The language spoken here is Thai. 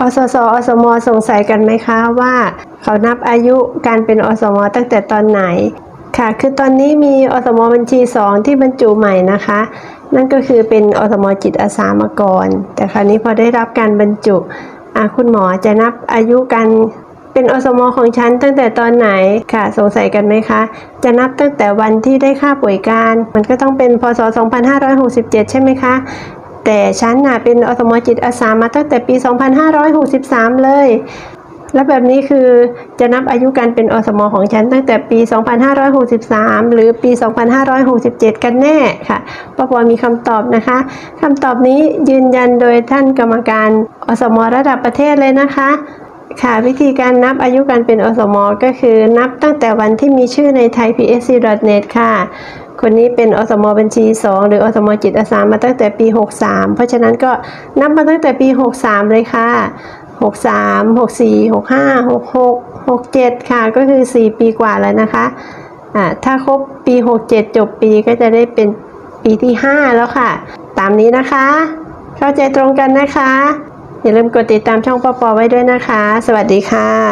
อสสอสมสงสัยกันไหมคะว่า เขานับอายุการเป็นอสมตั้งแต่ตอนไหน ค่ะ คือตอนนี้มีอสมบัญชี 2 ที่บรรจุใหม่นะคะ นั่นก็คือเป็นอสมจิตอาสามาก่อน แต่คราวนี้พอได้รับการบรรจุคุณหมอจะนับอายุการเป็นอสมของฉันตั้งแต่ตอนไหนค่ะ สงสัยกันไหมคะ จะนับตั้งแต่วันที่ได้ค่าป่วยการ มันก็ต้องเป็นพศ 2567 ใช่ไหมคะ แต่ฉันน่ะเป็นอสมจิตอาสามาตั้งแต่ปี 2563 เลย แล้วแบบนี้คือจะนับอายุการเป็นอสมของฉันตั้งแต่ปี 2563 หรือปี 2567 กันแน่ค่ะปปอมีคำตอบนะคะคำตอบนี้ยืนยันโดยท่านกรรมการอสมระดับประเทศเลยนะคะค่ะวิธีการนับอายุการเป็นอสม ก็คือนับตั้งแต่วันที่มีชื่อใน thaipsc.net ค่ะ คนนี้เป็นอสมบัญชี 2 หรืออสมจิตอาสามาตั้งแต่ปี 63 เพราะฉะนั้นก็นับมาตั้งแต่ปี 63 เลยค่ะ 63 64 65 66 67 ค่ะ ก็คือ 4 ปีกว่าแล้วนะคะอ่าถ้าครบปี 67 จบปีก็จะได้เป็นปีที่ 5 แล้วค่ะ ตามนี้นะคะ เข้าใจตรงกันนะคะ อย่าลืมกดติดตามช่องปอปอไว้ด้วยนะคะ สวัสดีค่ะ